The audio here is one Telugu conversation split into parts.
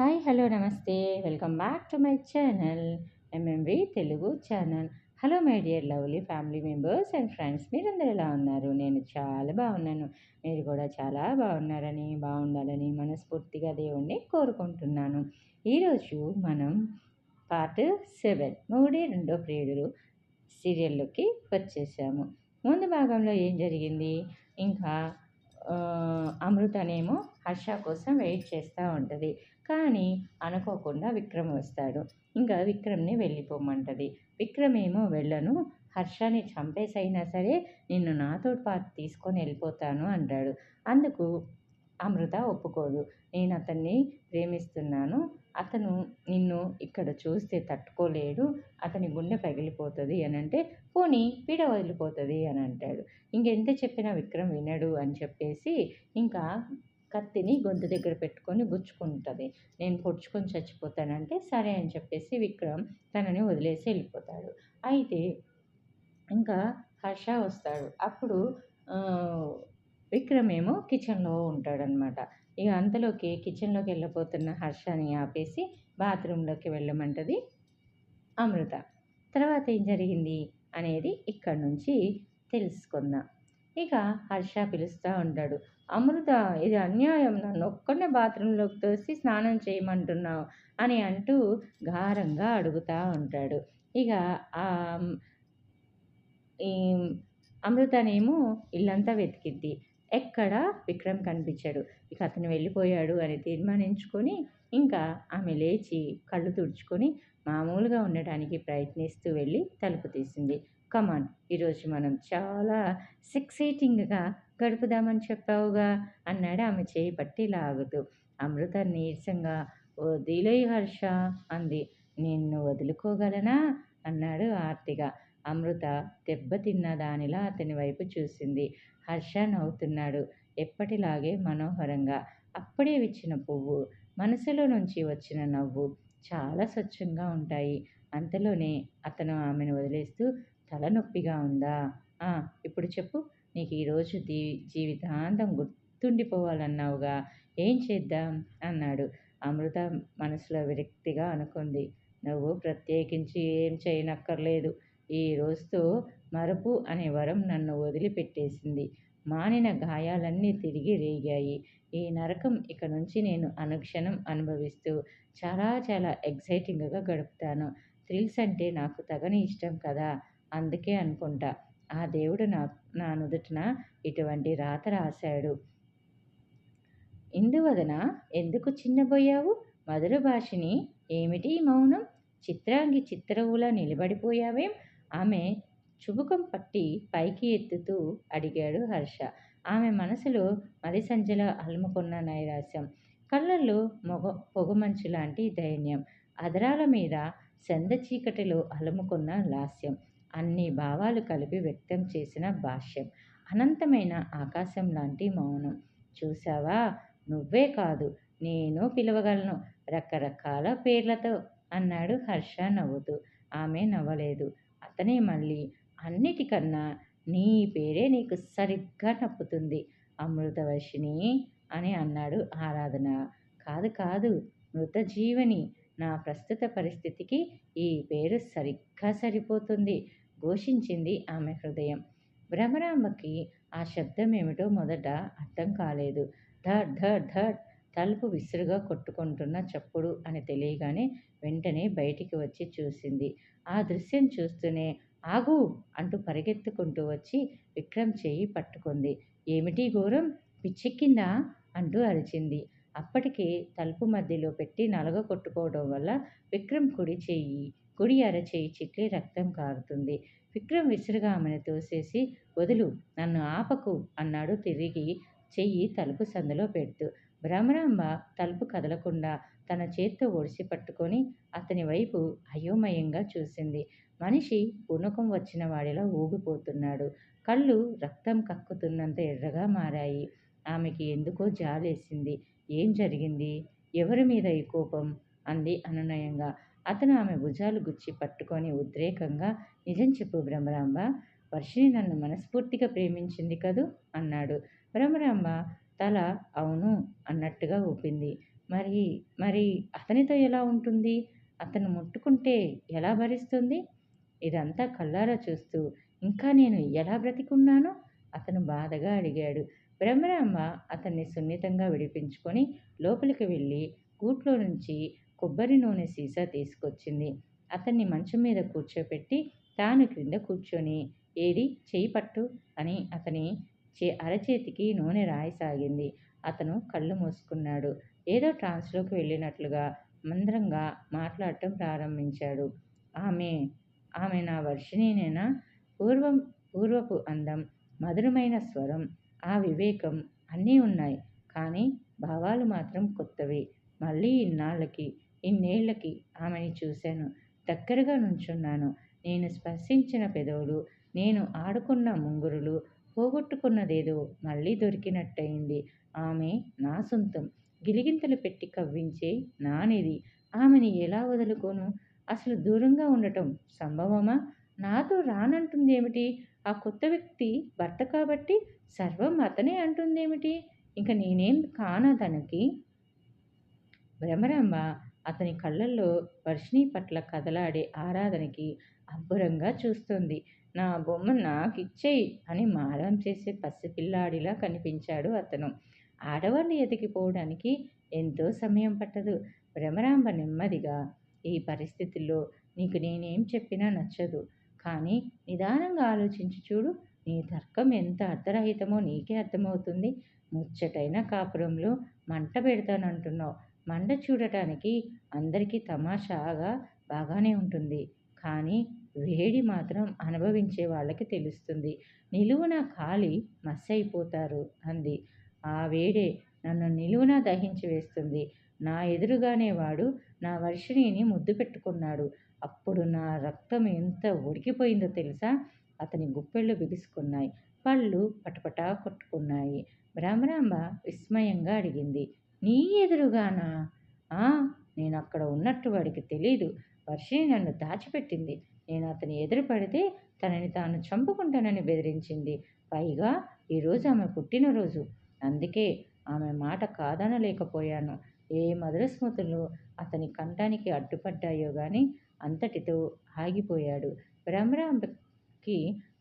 హాయ్ హలో నమస్తే. Welcome back to my channel MMV Telugu channel. Hello my dear lovely family members and friends. మీరందరూ ఎలా ఉన్నారు? నేను చాలా బాగున్నాను. మీరు కూడా చాలా బాగున్నారని బాగుండాలని మనస్ఫూర్తిగా దేవుణ్ణి కోరుకుంటున్నాను. ఈరోజు మనం పార్ట్ సెవెన్ మూడే రెండో ప్రియుడు సీరియల్లోకి వచ్చేసాము. ముందు భాగంలో ఏం జరిగింది? ఇంకా అమృతనేమో హర్ష కోసం వెయిట్ చేస్తూ ఉంటుంది. కానీ అనుకోకుండా విక్రమ్ వస్తాడు. ఇంకా విక్రమ్ని వెళ్ళిపోమంటది. విక్రమ్ ఏమో వెళ్ళను. హర్షని చంపేసైనా సరే నిన్ను నాతో పాటు తీసుకొని వెళ్ళిపోతాను అంటాడు. అందుకు అమృత ఒప్పుకోదు. నేను అతన్ని ప్రేమిస్తున్నాను. అతను నిన్ను ఇక్కడ చూస్తే తట్టుకోలేడు. అతని గుండె పగిలిపోతుంది అని అంటే పోనీ పీడ వదిలిపోతుంది అని అంటాడు. ఇంకెంత చెప్పినా విక్రమ్ వినడు అని చెప్పేసి ఇంకా కత్తిని గొంతు దగ్గర పెట్టుకొని గుచ్చుకుంటుంది. నేను పొడుచుకొని చచ్చిపోతానంటే సరే అని చెప్పేసి విక్రమ్ తనని వదిలేసి వెళ్ళిపోతాడు. అయితే ఇంకా హర్ష వస్తాడు. అప్పుడు విక్రమ్ ఏమో కిచెన్లో ఉంటాడనమాట ఇక అంతలోకి కిచెన్లోకి వెళ్ళిపోతున్న హర్షని ఆపేసి బాత్రూంలోకి వెళ్ళమంటది అమృత. తర్వాత ఏం జరిగింది అనేది ఇక్కడ నుంచి తెలుసుకుందాం. ఇక హర్ష పిలుస్తూ ఉంటాడు. అమృత ఇది అన్యాయం. నన్ను ఒక్కనే బాత్రూంలోకి తోసి స్నానం చేయమంటున్నావు అని అంటూ గారంగా అడుగుతూ ఉంటాడు. ఇక ఈ అమృతనేమో ఇల్లంతా వెతికిద్ది. ఎక్కడ? విక్రమ్ కనిపించాడు. ఇక అతను వెళ్ళిపోయాడు అని తీర్మానించుకొని ఇంకా ఆమె లేచి కళ్ళు తుడుచుకొని మామూలుగా ఉండడానికి ప్రయత్నిస్తూ వెళ్ళి తలుపు తీసింది. కమాన్ ఈరోజు మనం చాలా సెక్సైటింగ్గా గడుపుదామని చెప్పావుగా అన్నాడు. ఆమె చేయి పట్టి లాగుతూ అమృత నీరసంగా వదిలే హర్ష అంది. నిన్ను వదులుకోగలనా? అన్నాడు ఆర్తిగా. అమృత దెబ్బతిన్న దానిలా అతని వైపు చూసింది. హర్ష నవ్వుతున్నాడు. ఎప్పటిలాగే మనోహరంగా అప్పుడే విచ్చిన పువ్వు మనసులో నుంచి వచ్చిన నవ్వు చాలా స్వచ్ఛంగా ఉంటాయి. అంతలోనే అతను ఆమెను వదిలేస్తూ తలనొప్పిగా ఉందా? ఇప్పుడు చెప్పు. నీకు ఈరోజు దీ జీవితాంతం గుర్తుండిపోవాలన్నావుగా. ఏం చేద్దాం? అన్నాడు. అమృత మనసులో విరక్తిగా అనుకుంది. నువ్వు ప్రత్యేకించి ఏం చేయనక్కర్లేదు. ఈ రోజుతో మరపు అనే వరం నన్ను వదిలిపెట్టేసింది. మానిన గాయాలన్నీ తిరిగి రేగాయి. ఈ నరకం ఇక నుంచి నేను అనుక్షణం అనుభవిస్తూ చాలా చాలా ఎగ్జైటింగ్గా గడుపుతాను. థ్రిల్స్ అంటే నాకు తగని ఇష్టం కదా. అందుకే అనుకుంటా. ఆ దేవుడు నా నా నుదుటిన ఇటువంటి రాత రాశాడు. ఇందువదన ఎందుకు చిన్నబోయావు? మధుర భాషిని ఏమిటి మౌనం? చిత్రాంగి చిత్రవులా నిలబడిపోయావేం? ఆమె చుబుకం పట్టి పైకి ఎత్తుతూ అడిగాడు హర్ష. ఆమె మనసులో మరిసంజల అలుముకున్న నైరాశ్యం. కళ్ళల్లో మొగ పొగమంచు లాంటి దైన్యం. అదరాల మీద సంద చీకటిలో అలుముకున్న లాస్యం. అన్ని భావాలు కలిపి వ్యక్తం చేసిన భాష్యం. అనంతమైన ఆకాశం లాంటి మౌనం. చూసావా నువ్వే కాదు నేను పిలవగలను. రకరకాల పేర్లతో అన్నాడు హర్ష నవ్వుతూ. ఆమె నవ్వలేదు. అతనే మళ్ళీ అన్నిటికన్నా నీ పేరే నీకు సరిగ్గా నప్పుతుంది. అమృతవర్షిణి అని అన్నాడు ఆరాధన. కాదు కాదు మృతజీవని. నా ప్రస్తుత పరిస్థితికి ఈ పేరు సరిగ్గా సరిపోతుంది. ఘోషించింది ఆమె హృదయం. భ్రమరాంబకి ఆ శబ్దం ఏమిటో మొదట అర్థం కాలేదు. ధడ్ ధడ్ ధడ్ తలుపు విసురుగా కొట్టుకుంటున్న చప్పుడు అని తెలియగానే వెంటనే బయటికి వచ్చి చూసింది. ఆ దృశ్యం చూస్తూనే ఆగు అంటూ పరిగెత్తుకుంటూ వచ్చి విక్రమ్ చేయి పట్టుకుంది. ఏమిటి ఘోరం? పిచ్చెక్కిందా? అంటూ అరిచింది. అప్పటికే తలుపు మధ్యలో పెట్టి నలగ కొట్టుకోవడం వల్ల విక్రమ్ కుడి చెయ్యి కుడి అరచేయి చిట్లి రక్తం కారుతుంది. విక్రమ్ విసురుగా ఆమెను తోసేసి వదులు నన్ను ఆపకు అన్నాడు తిరిగి చెయ్యి తలుపు సందులో పెడుతూ. భ్రమరాంబ తలుపు కదలకుండా తన చేత్తో ఒడిసి పట్టుకొని అతని వైపు అయోమయంగా చూసింది. మనిషి పూనకం వచ్చిన వాడిలా ఊగిపోతున్నాడు. కళ్ళు రక్తం కక్కుతున్నంత ఎర్రగా మారాయి. ఆమెకి ఎందుకో జాలేసింది. ఏం జరిగింది? ఎవరి మీద ఈ కోపం? అంది అనునయంగా. అతను ఆమె భుజాలు గుచ్చి పట్టుకొని ఉద్రేకంగా నిజం చెప్పు భ్రమరాంబ వర్షిని నన్ను మనస్ఫూర్తిగా ప్రేమించింది కదూ అన్నాడు. భ్రమరాంబ తల అవును అన్నట్టుగా ఊపింది. మరి మరి అతనితో ఎలా ఉంటుంది? అతను ముట్టుకుంటే ఎలా భరిస్తుంది ఇదంతా కళ్ళారా చూస్తూ ఇంకా నేను ఎలా బ్రతికున్నాను అతను బాధగా అడిగాడు. బ్రహ్మరాంబ అతన్ని సున్నితంగా విడిపించుకొని లోపలికి వెళ్ళి గూట్లో నుంచి కొబ్బరి నూనె సీసా తీసుకొచ్చింది. అతన్ని మంచం మీద కూర్చోపెట్టి తాను క్రింద కూర్చొని ఏడి చేయి పట్టు అని అతని చే అరచేతికి నూనె రాయసాగింది. అతను కళ్ళు మూసుకున్నాడు. ఏదో ట్రాన్స్లోకి వెళ్ళినట్లుగా మంద్రంగా మాట్లాడటం ప్రారంభించాడు. ఆమె ఆమె నా వర్షిణినేనా? పూర్వం పూర్వపు అందం మధురమైన స్వరం ఆ వివేకం అన్నీ ఉన్నాయి. కానీ భావాలు మాత్రం కొత్తవి. మళ్ళీ ఇన్నాళ్ళకి ఇన్నేళ్ళకి ఆమెని చూశాను. దగ్గరగా నుంచున్నాను. నేను స్పర్శించిన పెదవులు నేను ఆడుకున్న ముంగురులు పోగొట్టుకున్నదేదో మళ్ళీ దొరికినట్టయింది. ఆమె నా సొంతం. గిలిగింతలు పెట్టి కవ్వించే నానిది. ఆమెని ఎలా వదులుకోను? అసలు దూరంగా ఉండటం సంభవమా? నాతో రానంటుందేమిటి? ఆ కొత్త వ్యక్తి భర్త కాబట్టి సర్వం అతనే అంటుందేమిటి? ఇంక నేనేం కానా తనకి భ్రమరాంబ అతని కళ్ళల్లో వర్షిణి పట్ల కదలాడే ఆరాధనకి అబ్బురంగా చూస్తుంది. నా బొమ్మ నాకిచ్చేయి అని మారం చేసే పసిపిల్లాడిలా కనిపించాడు అతను. ఆడవాళ్ళు ఎదిగిపోవడానికి ఎంతో సమయం పట్టదు. భ్రమరాంబ నెమ్మదిగా ఈ పరిస్థితుల్లో నీకు నేనేం చెప్పినా నచ్చదు. కానీ నిదానంగా ఆలోచించి చూడు నీ తర్కం ఎంత అర్ధరహితమో నీకే అర్థమవుతుంది. ముచ్చటైన కాపురంలో మంట పెడతానంటున్నావు. మండ చూడటానికి అందరికీ తమాషాగా బాగానే ఉంటుంది. కానీ వేడి మాత్రం అనుభవించే వాళ్ళకి తెలుస్తుంది. నిలువున కాలి మస్సైపోతారు అంది. ఆ వేడే నన్ను నిలువున దహించి వేస్తుంది. నా ఎదురుగానే వాడు నా వర్షిణిని ముద్దు పెట్టుకున్నాడు. అప్పుడు నా రక్తం ఎంత ఉడికిపోయిందో తెలుసా? అతని గుప్పెళ్ళు బిగుసుకున్నాయి. పళ్ళు పటపటా కొట్టుకున్నాయి. భ్రమరాంబ విస్మయంగా అడిగింది. నీ ఎదురుగానా? నేను అక్కడ ఉన్నట్టు వాడికి తెలీదు. వర్షిణి నన్ను దాచిపెట్టింది. నేను అతని ఎదురు పడితే తనని తాను చంపుకుంటానని బెదిరించింది. పైగా ఈరోజు ఆమె పుట్టినరోజు. అందుకే ఆమె మాట కాదనలేకపోయాను. ఏ మధుర స్మృతులు అతని కంఠానికి అడ్డుపడ్డాయో గాని అంతటితో ఆగిపోయాడు. భ్రమరాంబకి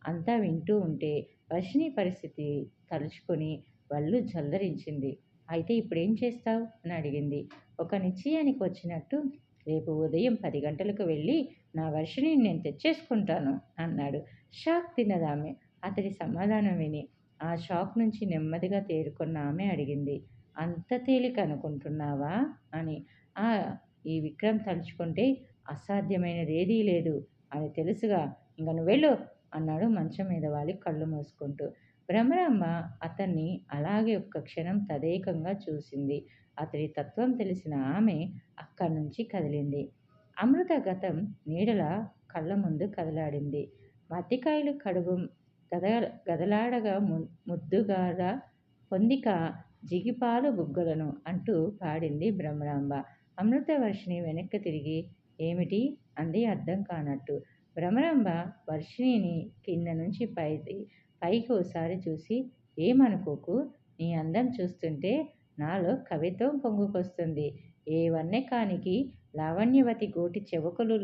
అంతా వింటూ ఉంటే వర్షిణి పరిస్థితి తలుచుకొని వళ్ళు జల్లరించింది అయితే ఇప్పుడేం చేస్తావు? అని అడిగింది. ఒక నిశ్చయానికి వచ్చినట్టు రేపు ఉదయం పది గంటలకు వెళ్ళి నా వర్షిని నేను తెచ్చేసుకుంటాను అన్నాడు. షాక్ తిన్నదామె. అతడి సమాధానం విని ఆ షాక్ నుంచి నెమ్మదిగా తేరుకున్న ఆమె అడిగింది అంత తేలిక అనుకుంటున్నావా? అని. ఆ ఈ విక్రమ్ తలుచుకుంటే అసాధ్యమైనది ఏదీ లేదు. అని తెలుసుగా. ఇంక నువ్వు వెళ్ళు అన్నాడు మంచం మీద వాలి కళ్ళు మూసుకుంటూ. భ్రమరాంబ అతన్ని అలాగే ఒక్క క్షణం తదేకంగా చూసింది. అతడి తత్వం తెలిసిన ఆమె అక్కడి నుంచి కదిలింది. అమృత గతం నీడల కళ్ళ ముందు కదలాడింది. మత్తికాయలు కడుగు గద గదలాడగా ము ముద్దుగార పొందిక జిగిపాలు బుగ్గలను అంటూ పాడింది భ్రమరాంబ. అమృతవర్షిణి వెనక్కి తిరిగి ఏమిటి అంది అర్థం కానట్టు. భ్రమరాంబ వర్షిణిని కింద నుంచి పై పైకి ఓసారి చూసి ఏమనుకోకు? నీ అందం చూస్తుంటే నాలో కవిత్వం పొంగుకొస్తుంది. ఏ వన్నెకానికి లావణ్యవతి గోటి చెవకులు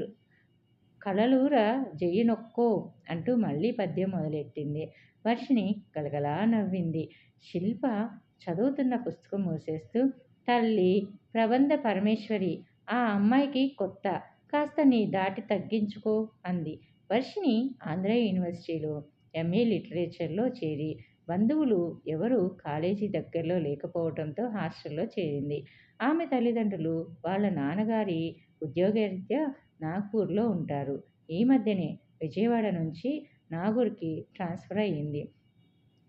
కలలూర జయ్యునొక్కో అంటూ మళ్ళీ పద్యం మొదలెట్టింది. వర్షిణి గలగలా నవ్వింది. శిల్ప చదువుతున్న పుస్తకం మూసేస్తూ తల్లి ప్రబంధ పరమేశ్వరి ఆ అమ్మాయికి కొత్త కాస్త నీ దాటి తగ్గించుకో అంది. వర్షిణి ఆంధ్ర యూనివర్సిటీలో ఎంఏ లిటరేచర్లో చేరి బంధువులు ఎవరు కాలేజీ దగ్గరలో లేకపోవడంతో హాస్టల్లో చేరింది. ఆమె తల్లిదండ్రులు వాళ్ళ నాన్నగారి ఉద్యోగరీత్యా నాగ్పూర్లో ఉంటారు. ఈ మధ్యనే విజయవాడ నుంచి నాగూర్కి ట్రాన్స్ఫర్ అయ్యింది.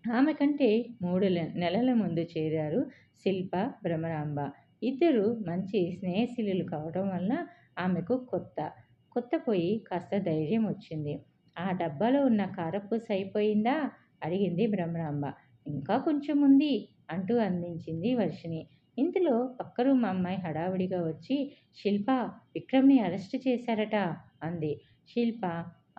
ఆమె కంటే మూడు నెలల ముందు చేరారు శిల్ప భ్రమరాంబ. ఇద్దరు మంచి స్నేహశీలులు కావడం వల్ల ఆమెకు కొత్త కొత్త పోయి కాస్త ధైర్యం వచ్చింది. ఆ డబ్బాలో ఉన్న కారపూస అయిపోయిందా? అడిగింది భ్రమరాంబ ఇంకా కొంచెం ఉంది అంటూ అందించింది వర్షిణి. ఇంతలో పక్క రూమ్ అమ్మాయి హడావుడిగా వచ్చి శిల్ప విక్రమ్ని అరెస్ట్ చేశారట అంది. శిల్ప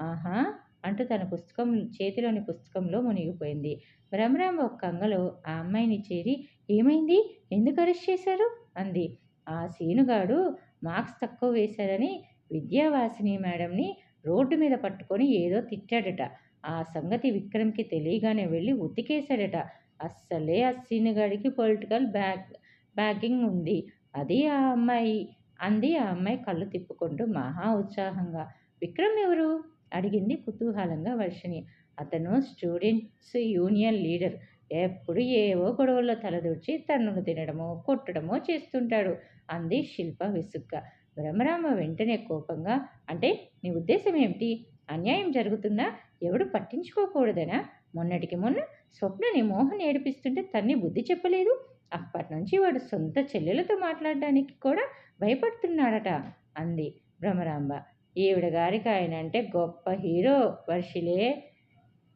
ఆహా అంటూ తన పుస్తకం చేతిలోని పుస్తకంలో మునిగిపోయింది. భ్రమరాంబ ఒక కంగలో ఆ అమ్మాయిని చేరి ఏమైంది? ఎందుకు అరెస్ట్ చేశారు? అంది. ఆ సీనుగాడు మార్క్స్ తక్కువ వేశారని విద్యావాసిని మేడంని రోడ్డు మీద పట్టుకొని ఏదో తిట్టాడట. ఆ సంగతి విక్రమ్కి తెలియగానే వెళ్ళి ఉతికేశాడట. అస్సలే ఆ సీనుగాడికి పొలిటికల్ బ్యాక్ బ్యాకింగ్ ఉంది. అది ఆ అమ్మాయి అంది. ఆ అమ్మాయి కళ్ళు తిప్పుకుంటూ మహా ఉత్సాహంగా విక్రమ్ ఎవరు? అడిగింది కుతూహలంగా వర్షిణి. అతను స్టూడెంట్స్ యూనియన్ లీడర్. ఎప్పుడు ఏవో గొడవల్లో తలదూర్చి తన్నులు తినడమో కొట్టడమో చేస్తుంటాడు అంది శిల్ప విసుగ్గా. భ్రమరామ వెంటనే కోపంగా అంటే నీ ఉద్దేశం ఏమిటి? అన్యాయం జరుగుతున్నా ఎవడు పట్టించుకోకూడదనా? మొన్నటికి మొన్న స్వప్నని మోహన్ ఏడిపిస్తుంటే తన్ని బుద్ధి చెప్పలేదు. అప్పటి నుంచి వాడు సొంత చెల్లెలతో మాట్లాడడానికి కూడా భయపడుతున్నాడట అంది భ్రమరాంబ ఈవిడ గారికి ఆయన అంటే గొప్ప హీరో వర్షిలే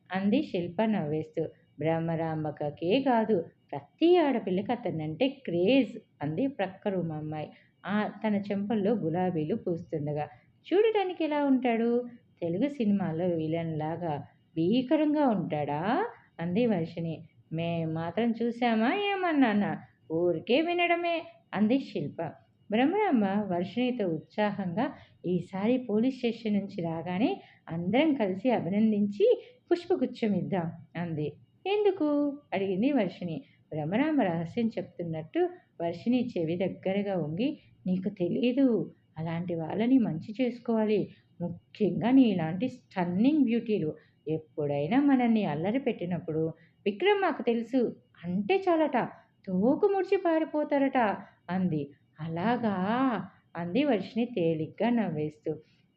అంది శిల్ప నవ్వేస్తూ. బ్రహ్మరాంబకకే కాదు ప్రతి ఆడపిల్లకి అతనంటే క్రేజ్ అంది ప్రక్క రూమ్ అమ్మాయి. తన చెంపల్లో గులాబీలు పూస్తుండగా. చూడటానికి ఎలా ఉంటాడు? తెలుగు సినిమాలో విలన్ లాగా భీకరంగా ఉంటాడా? అంది వర్షిణి. మేం మాత్రం చూసామా ఏమన్నానా? ఊరికే వినడమే అంది శిల్ప. బ్రహ్మరాంబ వర్షిణితో ఉత్సాహంగా ఈసారి పోలీస్ స్టేషన్ నుంచి రాగానే అందరం కలిసి అభినందించి పుష్పగుచ్చం ఇద్దాం అంది. ఎందుకు? అడిగింది వర్షిణి. రమరామ రహస్యం చెప్తున్నట్టు వర్షిణి చెవి దగ్గరగా ఉంగి నీకు తెలీదు. అలాంటి వాళ్ళని మంచి చేసుకోవాలి. ముఖ్యంగా నీలాంటి స్టన్నింగ్ బ్యూటీలు. ఎప్పుడైనా మనల్ని అల్లరి పెట్టినప్పుడు విక్రమ్ మాకు తెలుసు. అంటే చాలట. తోకు ముడిచి పారిపోతారట అంది. అలాగా అంది వర్షిని తేలిగ్గా నవ్వేస్తూ.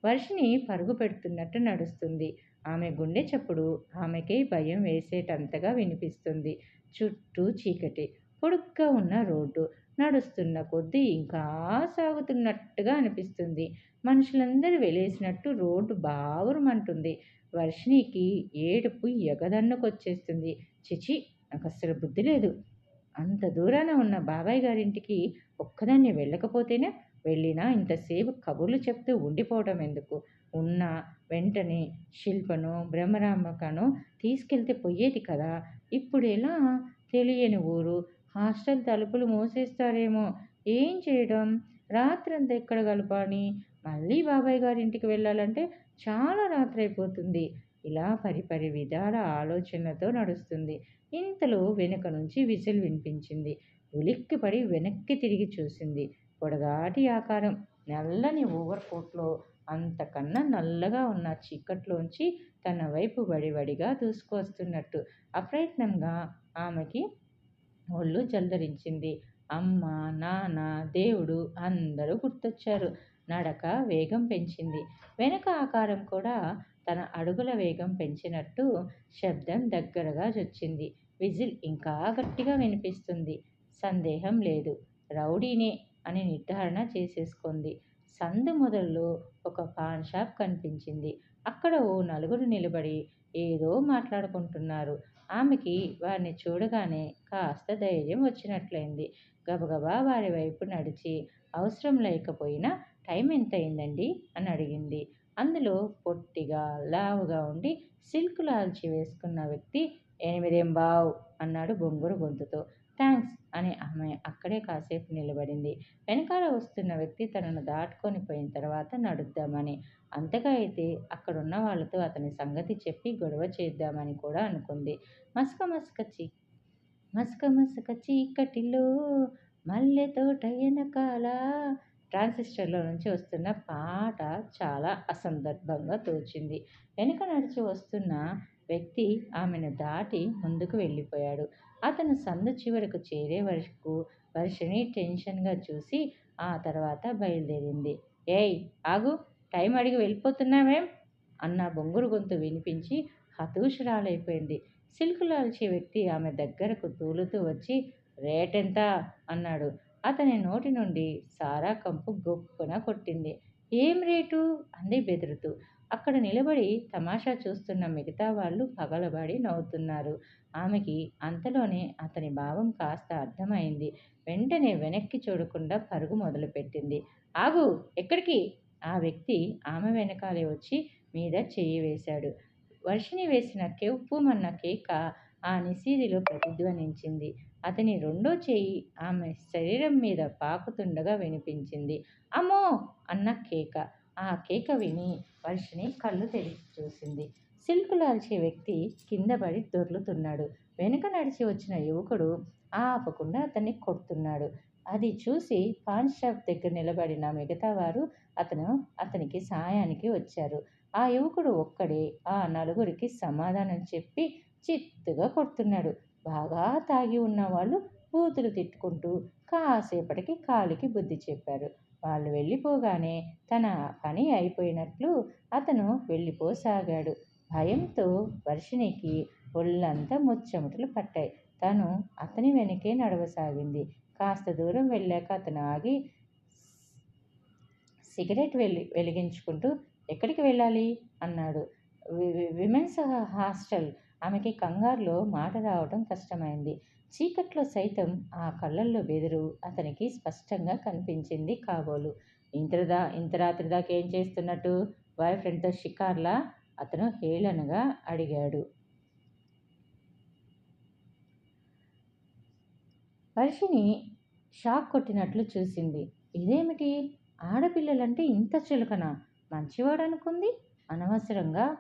వర్షిని పరుగు పెడుతున్నట్టు నడుస్తుంది. ఆమె గుండె చప్పుడు ఆమెకి భయం వేసేటంతగా వినిపిస్తుంది. చుట్టూ చీకటి పొడుగ్గా ఉన్న రోడ్డు నడుస్తున్న కొద్దీ ఇంకా సాగుతున్నట్టుగా అనిపిస్తుంది. మనుషులందరూ వెలేసినట్టు రోడ్డు బావురమంటుంది. వర్షిణికి ఏడుపు ఎగదన్నుకొచ్చేస్తుంది. చిచి నాకు అస్సలు బుద్ధి లేదు. అంత దూరాన ఉన్న బాబాయ్ గారింటికి ఒక్కదాన్ని వెళ్ళకపోతేనే? వెళ్ళినా ఇంతసేపు కబుర్లు చెప్తూ ఉండిపోవడం ఎందుకు? ఉన్న వెంటనే శిల్పను బ్రహ్మరామకను తీసుకెళ్తే పోయేది కదా? ఇప్పుడెలా తెలియని ఊరు. హాస్టల్ తలుపులు మూసేస్తారేమో. ఏం చేయడం? రాత్రంతా ఎక్కడ గలపాని మళ్ళీ బాబాయ్ గారింటికి వెళ్ళాలంటే చాలా రాత్రి అయిపోతుంది ఇలా పరిపరి విధాల ఆలోచనలతో నడుస్తుంది. ఇంతలో వెనుక నుంచి విసిల్ వినిపించింది. ఉలిక్కిపడి వెనక్కి తిరిగి చూసింది. పొడగాటి ఆకారం. నల్లని ఓవర్ కోట్లో అంతకన్నా నల్లగా ఉన్న చీకట్లోంచి తన వైపు వడివడిగా దూసుకొస్తున్నట్టు అప్రయత్నంగా ఆమెకి ఒళ్ళు జల్దరించింది అమ్మ నాన్న దేవుడు అందరూ గుర్తొచ్చారు. నడక వేగం పెంచింది. వెనక ఆకారం కూడా తన అడుగుల వేగం పెంచినట్టు శబ్దం దగ్గరగా జొచ్చింది. విజిల్ ఇంకా గట్టిగా వినిపిస్తుంది. సందేహం లేదు. రౌడీనే అని నిర్ధారణ చేసేసుకుంది. సందు మొదల్లో ఒక పాన్ షాప్ కనిపించింది. అక్కడ ఓ నలుగురు నిలబడి ఏదో మాట్లాడుకుంటున్నారు. ఆమెకి వారిని చూడగానే కాస్త ధైర్యం వచ్చినట్లయింది. గబగబా వారి వైపు నడిచి అవసరం లేకపోయినా టైం ఎంత అయిందండి అని అడిగింది. అందులో పొట్టిగా లావుగా ఉండి సిల్క్ లాల్చి వేసుకున్న వ్యక్తి ఎనిమిదేం బావ్ అన్నాడు బొంగురు గొంతుతో. థ్యాంక్స్ అని ఆమె అక్కడే కాసేపు నిలబడింది. వెనకాల వస్తున్న వ్యక్తి తనను దాటుకొని పోయిన తర్వాత నడుద్దామని. అంతగా అయితే అక్కడున్న వాళ్ళతో అతని సంగతి చెప్పి గొడవ చేద్దామని కూడా అనుకుంది. మసక మస్క చీ మసక మసక చీకటిలో మల్లె తోట వెనకాల ట్రాన్సిస్టర్లో నుంచి వస్తున్న పాట చాలా అసందర్భంగా తోచింది. వెనుక నడిచి వస్తున్న వ్యక్తి ఆమెను దాటి ముందుకు వెళ్ళిపోయాడు. అతను సందు చివరకు చేరే వరకు వర్షిని టెన్షన్గా చూసి ఆ తర్వాత బయలుదేరింది. ఏయ్ ఆగు టైం అడిగి వెళ్ళిపోతున్నావేం అన్న బొంగురు గొంతు వినిపించి హతూషురాలైపోయింది. సిల్కులాల్చే వ్యక్తి ఆమె దగ్గరకు తూలుతూ వచ్చి రేటెంత? అన్నాడు. అతని నోటి నుండి సారా కంపు గొప్పన కొట్టింది. ఏం రేటు? అంది బెదురుతూ. అక్కడ నిలబడి తమాషా చూస్తున్న మిగతా వాళ్ళు పగలబడి నవ్వుతున్నారు. ఆమెకి అంతలోనే అతని భావం కాస్త అర్థమైంది. వెంటనే వెనక్కి చూడకుండా పరుగు మొదలుపెట్టింది. ఆగు ఎక్కడికి? ఆ వ్యక్తి ఆమె వెనకాలే వచ్చి మీద చేయి వేశాడు. వర్షిని వేసిన కెవ్వుమన్న కేక ఆ నిశీదిలో ప్రతిధ్వనించింది. అతని రెండో చేయి ఆమె శరీరం మీద పాకుతుండగా వినిపించింది. అమ్మో! అన్న కేక. ఆ కేక విని వర్షిని కళ్ళు తెరిచి చూసింది. సిల్క్ లాల్చే వ్యక్తి కింద పడి దొర్లుతున్నాడు. వెనుక నడిచి వచ్చిన యువకుడు ఆపకుండా అతన్ని కొడుతున్నాడు. అది చూసి పాన్ షాప్ దగ్గర నిలబడిన మిగతా వారు అతను అతనికి సాయానికి వచ్చారు. ఆ యువకుడు ఒక్కడే ఆ నలుగురికి సమాధానం చెప్పి చిత్తుగా కొడుతున్నాడు. బాగా తాగి ఉన్న వాళ్ళు బూతులు తిట్టుకుంటూ కాసేపటికి కాలికి బుద్ధి చెప్పారు. వాళ్ళు వెళ్ళిపోగానే తన పని అయిపోయినట్లు అతను వెళ్ళిపోసాగాడు. భయంతో వర్షినికి ఒళ్ళంతా ముచ్చెమటలు పట్టాయి. తను అతని వెనకే నడవసాగింది. కాస్త దూరం వెళ్ళాక అతను ఆగి సిగరెట్ వెలి వెలిగించుకుంటూ ఎక్కడికి వెళ్ళాలి? అన్నాడు. Women's hostel. ఆమెకి కంగారులో మాట రావడం కష్టమైంది. చీకట్లో సైతం ఆ కళ్ళల్లో బెదురు అతనికి స్పష్టంగా కనిపించింది కాబోలు. ఇంతదా ఇంత రాత్రి దాకా ఏం చేస్తున్నట్టు? బాయ్ ఫ్రెండ్తో షికార్లా? అతను హేళనగా అడిగాడు. వర్షిని షాక్ కొట్టినట్లు చూసింది. ఇదేమిటి? ఆడపిల్లలంటే ఇంత చులకన. మంచివాడు అనుకుంది అనవసరంగా?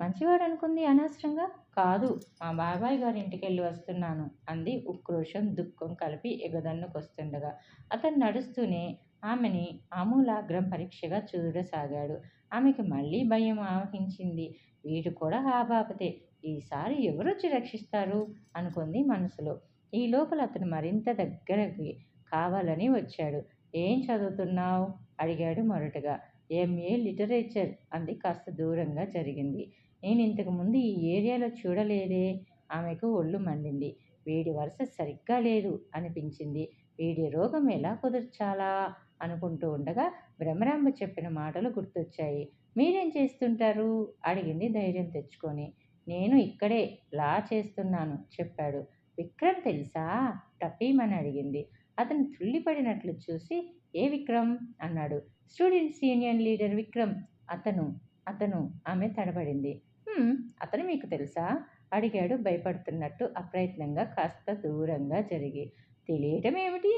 మంచివాడు అనుకుంది అనవసరంగా? కాదు మా బాబాయ్ గారి ఇంటికి వెళ్ళి వస్తున్నాను అంది ఉక్రోషం దుఃఖం కలిపి ఎగదన్నుకొస్తుండగా. అతను నడుస్తూనే ఆమెని ఆమూలాగ్రం పరీక్షగా చూడసాగాడు. ఆమెకి మళ్ళీ భయం ఆవహించింది. వీడు కూడా ఆ బాపతే. ఈసారి ఎవరొచ్చి రక్షిస్తారు? అనుకుంది మనసులో. ఈ లోపల అతను మరింత దగ్గరకి కావాలని వచ్చాడు. ఏం చదువుతున్నావు? అడిగాడు మొరటగా. ఎంఏ లిటరేచర్ అంది కాస్త దూరంగా జరిగింది. నేను ఇంతకుముందు ఈ ఏరియాలో చూడలేదే. ఆమెకు ఒళ్ళు మండింది. వీడి వరుస సరిగ్గా లేదు అనిపించింది. వీడి రోగం ఎలా కుదర్చాలా అనుకుంటూ ఉండగా భ్రమరాంబ చెప్పిన మాటలు గుర్తొచ్చాయి. మీరేం చేస్తుంటారు? అడిగింది ధైర్యం తెచ్చుకొని. నేను ఇక్కడే లా చేస్తున్నాను చెప్పాడు. విక్రమ్ తెలుసా? టపీమని అడిగింది. అతను తుల్లిపడినట్లు చూసి ఏ విక్రమ్? అన్నాడు. Students union leader Vikram. అతను అతను. ఆమె తడబడింది. అతను మీకు తెలుసా? అడిగాడు భయపడుతున్నట్టు అప్రయత్నంగా కాస్త దూరంగా జరిగి. తెలియటం ఏమిటి?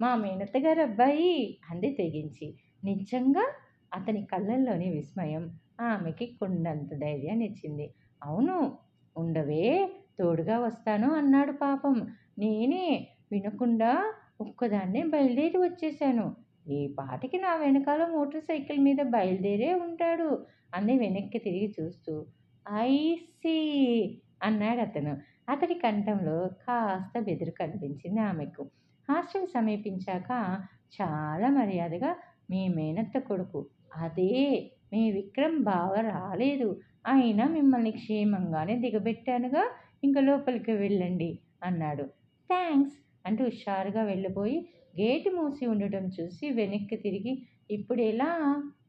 మా మేనత్తగారు అబ్బాయి అంది తెగించి. నిజంగా? అతని కళ్ళల్లోని విస్మయం ఆమెకి కొండంత ధైర్యాన్ని ఇచ్చింది. అవును ఉండవే తోడుగా వస్తాను అన్నాడు పాపం. నేనే వినకుండా ఒక్కదాన్నే బయలుదేరి వచ్చేశాను. ఈ పాటికి నా వెనకాల మోటార్ సైకిల్ మీద బయలుదేరే ఉంటాడు అని వెనక్కి తిరిగి చూస్తూ. ఐసి అన్నాడు అతను. అతడి కంఠంలో కాస్త బెదురు కనిపించింది ఆమెకు. హాస్టల్ సమీపించాక చాలా మర్యాదగా మీ మేనత్త కొడుకు. అదే మీ విక్రమ్ బావ రాలేదు. అయినా మిమ్మల్ని క్షేమంగానే దిగబెట్టానుగా. ఇంక లోపలికి వెళ్ళండి అన్నాడు. థ్యాంక్స్ అంటూ హుషారుగా వెళ్ళిపోయి గేటు మూసి ఉండటం చూసి వెనక్కి తిరిగి ఇప్పుడు ఎలా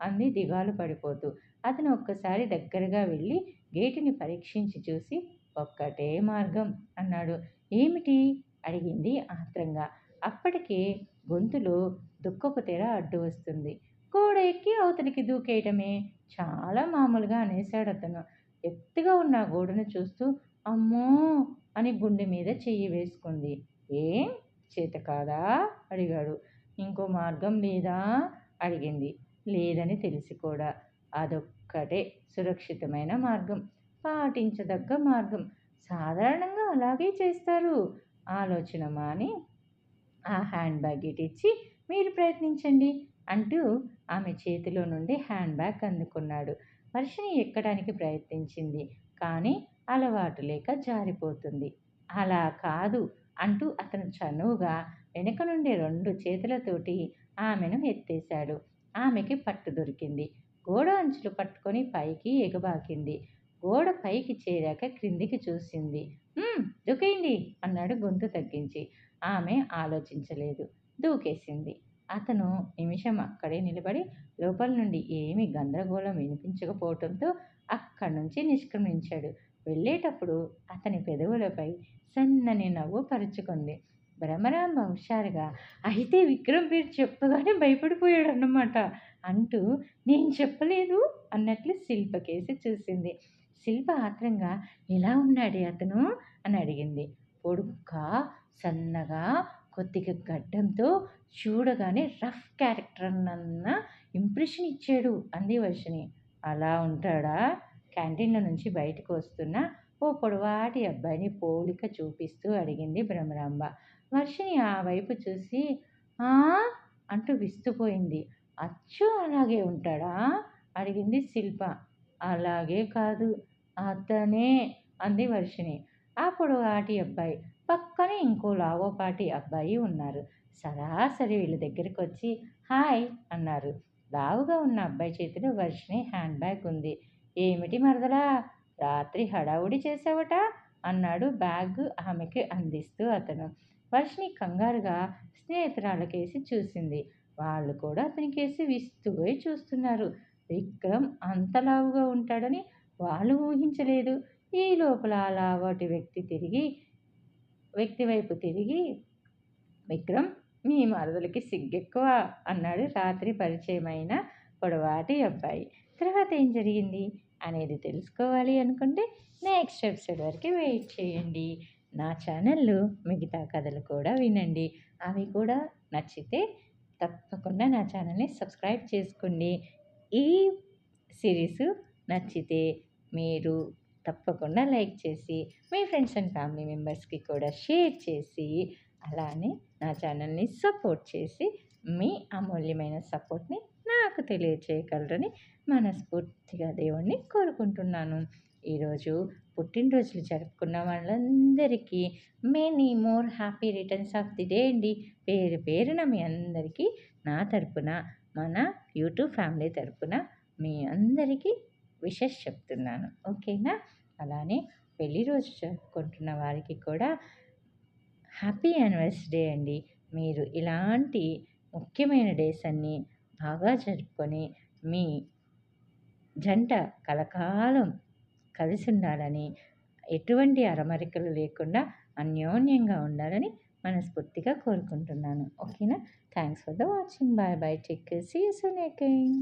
అంది దిగాలు పడిపోతూ. అతను ఒక్కసారి దగ్గరగా వెళ్ళి గేటుని పరీక్షించి చూసి ఒక్కటే మార్గం అన్నాడు. ఏమిటి? అడిగింది ఆత్రంగా. అప్పటికే గొంతులో దుఃఖపు తెర అడ్డు వస్తుంది. గోడ ఎక్కి అవతలికి దూకేయటమే. చాలా మామూలుగా అనేశాడు అతను. ఎత్తుగా ఉన్న గోడను చూస్తూ అమ్మో! అని గుండె మీద చెయ్యి వేసుకుంది. ఏం? చేత కాదా? అడిగాడు. ఇంకో మార్గం లేదా? అడిగింది. లేదని తెలిసి కూడా. ఒక్కటే సురక్షితమైన మార్గం పాటించదగ్గ మార్గం. సాధారణంగా అలాగే చేస్తారు. ఆలోచన మాని ఆ హ్యాండ్ బ్యాగ్ ఇటిచ్చి మీరు ప్రయత్నించండి అంటూ ఆమె చేతిలో నుండి హ్యాండ్ బ్యాగ్ అందుకున్నాడు. వర్షిని ఎక్కడానికి ప్రయత్నించింది? కానీ అలవాటు లేక జారిపోతుంది. అలా కాదు అంటూ అతను చనువుగా వెనుక నుండి రెండు చేతులతోటి ఆమెను ఎత్తేశాడు. ఆమెకి పట్టు దొరికింది. గోడ అంచులు పట్టుకొని పైకి ఎగబాకింది. గోడ పైకి చేరాక క్రిందికి చూసింది. దూకేయండి అన్నాడు గొంతు తగ్గించి. ఆమె ఆలోచించలేదు. దూకేసింది. అతను నిమిషం అక్కడే నిలబడి లోపల నుండి ఏమి గందరగోళం వినిపించకపోవడంతో అక్కడి నుంచి నిష్క్రమించాడు. వెళ్ళేటప్పుడు అతని పెదవులపై సన్నని నవ్వు పరుచుకుంది. భ్రమరాంబ హుషారుగా అయితే విక్రమ్ పేరు చెప్పగానే భయపడిపోయాడు అన్నమాట అంటూ నేను చెప్పలేదు అన్నట్లు శిల్పకేసి చూసింది. శిల్ప ఆత్రంగా ఎలా ఉన్నాడే అతను? అని అడిగింది. పొడుగ్గా సన్నగా కొద్దిగా గడ్డంతో చూడగానే రఫ్ క్యారెక్టర్ అన్న ఇంప్రెషన్ ఇచ్చాడు అంది వర్షిని అలా ఉంటాడా? క్యాంటీన్లో నుంచి బయటకు వస్తున్న? ఓ పొడవాటి అబ్బాయిని పోలిక చూపిస్తూ అడిగింది భ్రమరాంబ. వర్షిని ఆ వైపు చూసి ఆ? అంటూ విస్తుపోయింది. అచ్చు అలాగే ఉంటాడా? అడిగింది శిల్ప. అలాగే కాదు అతనే అంది వర్షిణి. ఆ పొడవాటి అబ్బాయి పక్కనే ఇంకో లావోపాటి అబ్బాయి ఉన్నారు. సరాసరి వీళ్ళ దగ్గరికి వచ్చి హాయ్ అన్నారు. లావుగా ఉన్న అబ్బాయి చేతిలో వర్షిణి హ్యాండ్ బ్యాగ్ ఉంది. ఏమిటి మరదలా? రాత్రి హడావుడి చేసావట? అన్నాడు బ్యాగ్ ఆమెకి అందిస్తూ అతను. వర్షిణి కంగారుగా స్నేహితురాలకేసి చూసింది. వాళ్ళు కూడా అతనికేసి విస్తుపోయి చూస్తున్నారు. విక్రమ్ అంతలావుగా ఉంటాడని వాళ్ళు ఊహించలేదు. ఈ లోపల అలా వాటి వ్యక్తి తిరిగి వ్యక్తి వైపు తిరిగి విక్రమ్ మీ మరదలకి సిగ్గెక్కువ అన్నాడు రాత్రి పరిచయమైన పొడవాటి అబ్బాయి. తర్వాత ఏం జరిగింది? అనేది తెలుసుకోవాలి అనుకుంటే నెక్స్ట్ ఎపిసోడ్ వరకు వెయిట్ చేయండి. నా ఛానల్లో మిగతా కథలు కూడా వినండి. అవి కూడా నచ్చితే తప్పకుండా నా ఛానల్ని సబ్స్క్రైబ్ చేసుకోండి. ఈ సిరీస్ నచ్చితే మీరు తప్పకుండా లైక్ చేసి మీ ఫ్రెండ్స్ అండ్ ఫ్యామిలీ మెంబర్స్కి కూడా షేర్ చేసి అలానే నా ఛానల్ని సపోర్ట్ చేసి మీ అమూల్యమైన సపోర్ట్ని నాకు తెలియచేయగలరని మనస్ఫూర్తిగా దేవుణ్ణి కోరుకుంటున్నాను. ఈరోజు పుట్టినరోజులు జరుపుకున్న వాళ్ళందరికీ many more happy returns of the day అండి. పేరు పేరున మీ అందరికీ నా తరపున మన యూట్యూబ్ ఫ్యామిలీ తరపున మీ అందరికీ విషెస్ చెప్తున్నాను. ఓకేనా? అలానే పెళ్ళి రోజు జరుపుకుంటున్న వారికి కూడా హ్యాపీ యానివర్సరీ అండి. మీరు ఇలాంటి ముఖ్యమైన డేస్ అన్నీ బాగా జరుపుకొని మీ జంట కలకాలం కలిసి ఉండాలని ఎటువంటి అరమరికలు లేకుండా అన్యోన్యంగా ఉండాలని మనస్ఫూర్తిగా కోరుకుంటున్నాను. ఓకేనా? Thanks for the watching. Bye bye. Take see soon again.